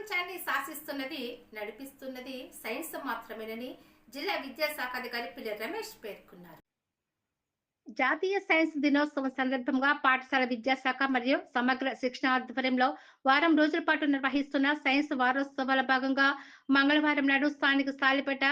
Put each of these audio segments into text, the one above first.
ప్రపంచాన్ని శాసిస్తున్నది నడిపిస్తున్నది సైన్స్ మాత్రమేనని జిల్లా విద్యాశాఖ అధికారి పిల్ల రమేష్ పేర్కొన్నారు. జాతీయ సైన్స్ దినోత్సవం సందర్భంగా పాఠశాల విద్యాశాఖ మరియు సమగ్ర శిక్షణ ఆధ్వర్యంలో వారం రోజుల పాటు నిర్వహిస్తున్న సైన్స్ వారోత్సవాల భాగంగా మంగళవారం నాడు స్థానిక సాలిపేట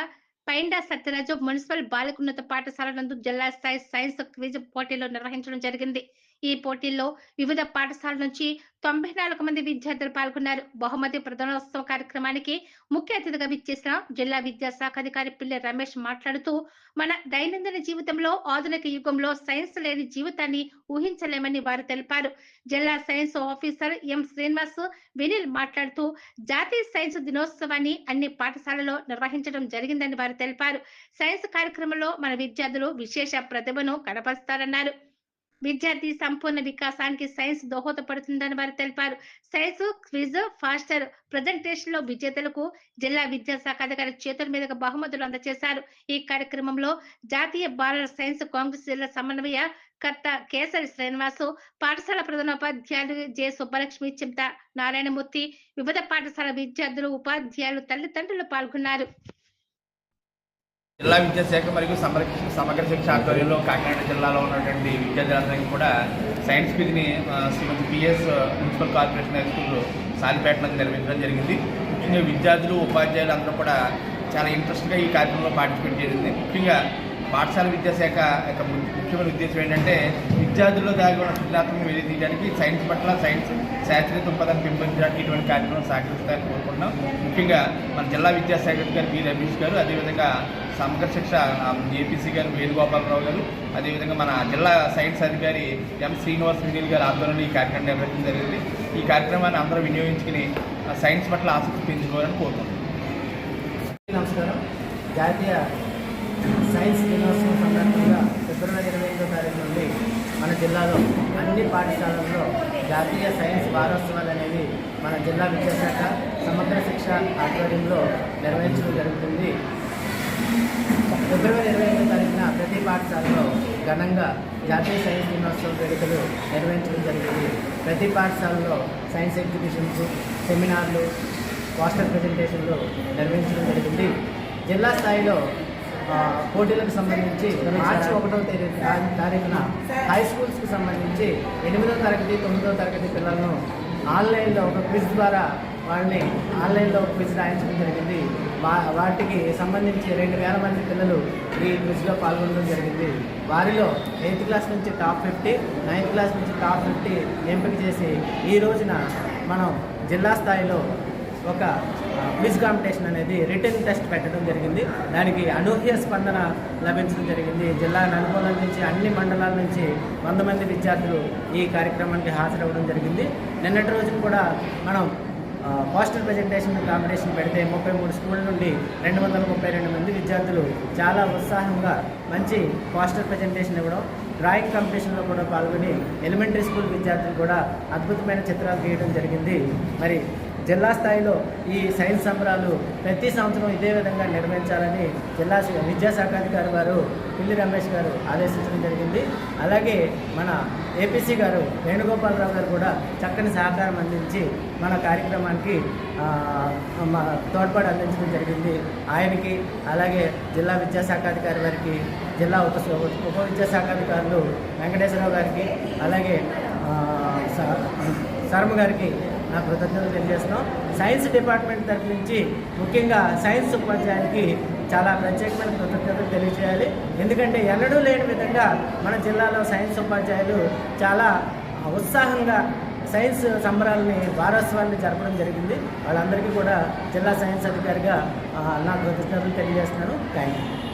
పైండా సత్యరాజు మున్సిపల్ బాలికున్నత పాఠశాల నందు జిల్లా స్థాయి సైన్స్ క్విజ్ పోటీలు నిర్వహించడం జరిగింది. ఈ పోటీల్లో వివిధ పాఠశాలల నుంచి తొంభై నాలుగు మంది విద్యార్థులు పాల్గొన్నారు. బహుమతి ప్రధానోత్సవ కార్యక్రమానికి ముఖ్య అతిథిగా విచ్చేసిన జిల్లా విద్యాశాఖ అధికారి పిల్లి రమేష్ మాట్లాడుతూ మన దైనందిన జీవితంలో ఆధునిక యుగంలో సైన్స్ లేని జీవితాన్ని ఊహించలేమని వారు తెలిపారు. జిల్లా సైన్స్ ఆఫీసర్ ఎం శ్రీనివాస్ వినిల్ మాట్లాడుతూ జాతీయ సైన్స్ దినోత్సవాన్ని అన్ని పాఠశాలలో నిర్వహించడం జరిగిందని వారు తెలిపారు. సైన్స్ కార్యక్రమంలో మన విద్యార్థులు విశేష ప్రతిభను కనపరుస్తారన్నారు. విద్యార్థి సంపూర్ణ వికాసానికి సైన్స్ దోహదపడుతుందని వారు తెలిపారు. సైన్స్ క్విజ్ ఫాస్టర్ ప్రజెంటేషన్లో విజేతలకు జిల్లా విద్యాశాఖ అధికారి చేతుల మీదుగా బహుమతులు అందజేశారు. ఈ కార్యక్రమంలో జాతీయ బాలల సైన్స్ కాంగ్రెస్ జిల్లా సమన్వయ కర్త కేసరి శ్రీనివాసు పాఠశాల ప్రధానోపాధ్యాయులు జె సుబ్బలక్ష్మి చింత నారాయణమూర్తి వివిధ పాఠశాల విద్యార్థులు ఉపాధ్యాయులు తల్లిదండ్రులు పాల్గొన్నారు. జిల్లా విద్యాశాఖ మరియు సమగ్ర సమగ్ర శిక్ష ఆధ్వర్యంలో కాకినాడ జిల్లాలో ఉన్నటువంటి విద్యార్థులందరికీ కూడా science క్విజ్ని Srimati PS municipal corporation high school సాలిపేటలో నిర్వహించడం జరిగింది. ముఖ్యంగా విద్యార్థులు ఉపాధ్యాయులు అందరూ కూడా చాలా ఇంట్రెస్ట్గా ఈ కార్యక్రమంలో పార్టిసిపేట్ చేసింది. ముఖ్యంగా పాఠశాల విద్యాశాఖ యొక్క ముఖ్యమైన ఉద్దేశం ఏంటంటే విద్యార్థుల్లో దాగి ఉన్న సృజనాత్మకం వెలితీయడానికి సైన్స్ పట్ల సైన్స్ శాస్త్రీయ దృక్పథాన్ని పెంపొందడానికి ఇటువంటి కార్యక్రమం సహకరిస్తారని కోరుకుంటున్నాం. ముఖ్యంగా మన జిల్లా విద్యాశాఖ గారు బి రమేష్ గారు అదేవిధంగా సమగ్ర శిక్ష ఏపీసీ గారు వేణుగోపాలరావు గారు అదేవిధంగా మన జిల్లా సైన్స్ అధికారి ఎం శ్రీనివాస్ వినీల్ గారి ఆధ్వర్యంలో ఈ కార్యక్రమం నిర్వహించడం జరిగింది. ఈ కార్యక్రమాన్ని అందరూ వినియోగించుకుని ఆ, సైన్స్ పట్ల ఆసక్తి పెంచుకోవాలని కోరుకుంటున్నాం. నమస్కారం. జాతీయ సైన్స్ దినోత్సవం సందర్భంగా ఫిబ్రవరి ఇరవై ఐదో తారీఖు నుండి మన జిల్లాలో అన్ని పాఠశాలల్లో జాతీయ సైన్స్ వారోత్సవాలు అనేవి మన జిల్లా విద్యాశాఖ సమగ్ర శిక్ష ఆధ్వర్యంలో నిర్వహించడం జరుగుతుంది ఫిబ్రవరి ఇరవై ఎనిమిదో తారీఖున ప్రతి పాఠశాలలో ఘనంగా జాతీయ సైన్స్ దినోత్సవ వేడుకలు నిర్వహించడం జరిగింది. ప్రతి పాఠశాలలో సైన్స్ ఎగ్జిబిషన్స్ సెమినార్లు పోస్టర్ ప్రజెంటేషన్లు నిర్వహించడం జరిగింది. జిల్లా స్థాయిలో పోటీలకు సంబంధించి మార్చి ఒకటో తేదీ తారీఖున హై స్కూల్స్కి సంబంధించి ఎనిమిదో తరగతి తొమ్మిదో తరగతి పిల్లలను ఆన్లైన్లో ఒక క్విజ్ ద్వారా వాళ్ళని ఆన్లైన్లో క్విజ్ రాయించడం జరిగింది. వా వాటికి సంబంధించి రెండు వేల మంది పిల్లలు ఈ క్విజ్లో పాల్గొనడం జరిగింది. వారిలో ఎయిత్ క్లాస్ నుంచి టాప్ ఫిఫ్టీ నైన్త్ క్లాస్ నుంచి టాప్ ఫిఫ్టీ ఎంపిక చేసి ఈ రోజున మనం జిల్లా స్థాయిలో ఒక క్విజ్ కాంపిటీషన్ అనేది రిటర్న్ టెస్ట్ పెట్టడం జరిగింది. దానికి అనూహ్య స్పందన లభించడం జరిగింది. జిల్లా నలుమూలల నుంచి అన్ని మండలాల నుంచి వంద మంది విద్యార్థులు ఈ కార్యక్రమానికి హాజరవ్వడం జరిగింది. నిన్నటి రోజున కూడా మనం పోస్టర్ ప్రజెంటేషన్ కాంపిటీషన్ పెడితే ముప్పై మూడు స్కూళ్ళ నుండి రెండు వందల ముప్పై రెండు మంది విద్యార్థులు చాలా ఉత్సాహంగా మంచి పోస్టర్ ప్రజెంటేషన్ ఇవ్వడం డ్రాయింగ్ కాంపిటీషన్లో కూడా పాల్గొని ఎలిమెంటరీ స్కూల్ విద్యార్థులు కూడా అద్భుతమైన చిత్రాలు గీయడం జరిగింది. మరి జిల్లా స్థాయిలో ఈ సైన్స్ సంబరాలు ప్రతి సంవత్సరం ఇదే విధంగా నిర్వహించాలని జిల్లా విద్యాశాఖాధికారి వారు గారు పిల్లి రమేష్ గారు ఆదేశించడం జరిగింది. అలాగే మన ఏపీసీ గారు వేణుగోపాలరావు గారు కూడా చక్కని సహకారం అందించి మన కార్యక్రమానికి తోడ్పాటు అందించడం జరిగింది. ఆయనకి అలాగే జిల్లా విద్యాశాఖాధికారి వారికి జిల్లా ఉప ఉప విద్యాశాఖాధికారులు వెంకటేశ్వరరావు గారికి అలాగే స- శర్మ గారికి నా కృతజ్ఞతలు తెలియజేస్తున్నాం. సైన్స్ డిపార్ట్మెంట్ తరఫు నుంచి ముఖ్యంగా సైన్స్ ఉపాధ్యాయునికి చాలా ప్రత్యేకమైన కృతజ్ఞతలు తెలియజేయాలి. ఎందుకంటే ఎన్నడూ లేని విధంగా మన జిల్లాలో సైన్స్ ఉపాధ్యాయులు చాలా ఉత్సాహంగా సైన్స్ సంబరాలని వారోత్సవాన్ని జరపడం జరిగింది. వాళ్ళందరికీ కూడా జిల్లా సైన్స్ అధికారిగా నా కృతజ్ఞతలు తెలియజేస్తున్నాను. Thank you